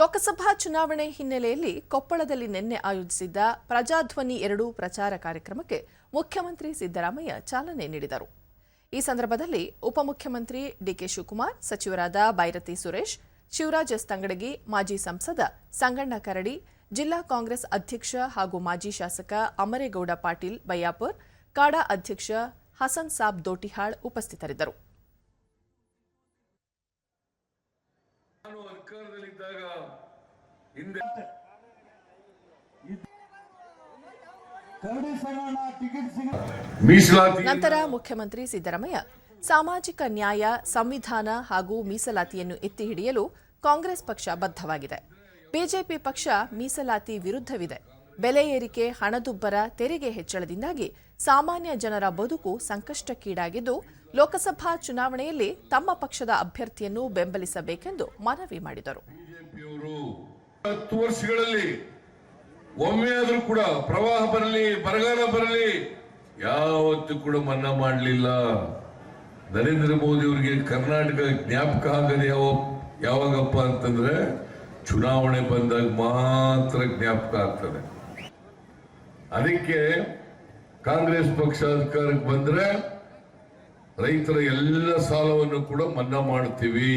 ಲೋಕಸಭಾ ಚುನಾವಣೆ ಹಿನ್ನೆಲೆಯಲ್ಲಿ ಕೊಪ್ಪಳದಲ್ಲಿ ನಿನ್ನೆ ಆಯೋಜಿಸಿದ್ದ ಪ್ರಜಾಧ್ವನಿ ಎರಡು ಪ್ರಚಾರ ಕಾರ್ಯಕ್ರಮಕ್ಕೆ ಮುಖ್ಯಮಂತ್ರಿ ಸಿದ್ದರಾಮಯ್ಯ ಚಾಲನೆ ನೀಡಿದರು. ಈ ಸಂದರ್ಭದಲ್ಲಿ ಉಪಮುಖ್ಯಮಂತ್ರಿ ಡಿಕೆ ಶಿವಕುಮಾರ್, ಸಚಿವರಾದ ಬೈರತಿ ಸುರೇಶ್, ಶಿವರಾಜ್ ಎಸ್ ತಂಗಡಗಿ, ಮಾಜಿ ಸಂಸದ ಸಂಗಣ್ಣ ಕರಡಿ, ಜಿಲ್ಲಾ ಕಾಂಗ್ರೆಸ್ ಅಧ್ಯಕ್ಷ ಹಾಗೂ ಮಾಜಿ ಶಾಸಕ ಅಮರೇಗೌಡ ಪಾಟೀಲ್ ಬಯ್ಯಾಪುರ್ ಕಾಡಾ ಅಧ್ಯಕ್ಷ ಹಸನ್ ಸಾಬ್ ದೋಟಿಹಾಳ್ ಉಪಸ್ಥಿತರಿದ್ದರು. ನಾನು ಅಧಿಕಾರದಲ್ಲಿದ್ದಾಗ ಹಿಂದೆ ಕರಡಿ ಸಂಗಣ್ಣ ಟಿಕೆಟ್ ಸಿಗ ಮೀಸಲಾತಿ ನಂತರ ಮುಖ್ಯಮಂತ್ರಿ ಸಿದ್ದರಾಮಯ್ಯ ಸಾಮಾಜಿಕ ನ್ಯಾಯ ಸಂವಿಧಾನ ಹಾಗೂ ಮೀಸಲಾತಿಯನ್ನು ಎತ್ತಿ ಹಿಡಿಯಲು ಕಾಂಗ್ರೆಸ್ ಪಕ್ಷ ಬದ್ಧವಾಗಿದೆ. ಬಿಜೆಪಿ ಪಕ್ಷ ಮೀಸಲಾತಿ ವಿರುದ್ಧವಿದೆ. ಬೆಲೆ ಏರಿಕೆ, ಹಣದುಬ್ಬರ, ತೆರಿಗೆ ಹೆಚ್ಚಳದಿಂದಾಗಿ ಸಾಮಾನ್ಯ ಜನರ ಬದುಕು ಸಂಕಷ್ಟಕ್ಕೀಡಾಗಿದ್ದು, ಲೋಕಸಭಾ ಚುನಾವಣೆಯಲ್ಲಿ ತಮ್ಮ ಪಕ್ಷದ ಅಭ್ಯರ್ಥಿಯನ್ನು ಬೆಂಬಲಿಸಬೇಕೆಂದು ಮನವಿ ಮಾಡಿದರು. ಹತ್ತು ವರ್ಷಗಳಲ್ಲಿ ಒಮ್ಮೆಯಾದರೂ ಕೂಡ ಪ್ರವಾಹ ಬರಲಿ, ಬರಗಾಲ ಬರಲಿ, ಯಾವತ್ತೂ ಕೂಡ ಮನ್ನಾ ಮಾಡಲಿಲ್ಲ. ನರೇಂದ್ರ ಮೋದಿ ಅವರಿಗೆ ಕರ್ನಾಟಕ ಜ್ಞಾಪಕ ಆಗದೆ ಯಾವ, ಯಾವಾಗಪ್ಪ ಅಂತಂದ್ರೆ, ಚುನಾವಣೆ ಬಂದಾಗ ಮಾತ್ರ ಜ್ಞಾಪಕ ಆಗ್ತದೆ. ಅದಕ್ಕೆ ಕಾಂಗ್ರೆಸ್ ಪಕ್ಷ ಅಧಿಕಾರಕ್ಕೆ ಬಂದ್ರೆ ರೈತರ ಎಲ್ಲ ಸಾಲವನ್ನು ಕೂಡ ಮನ್ನಾ ಮಾಡ್ತೀವಿ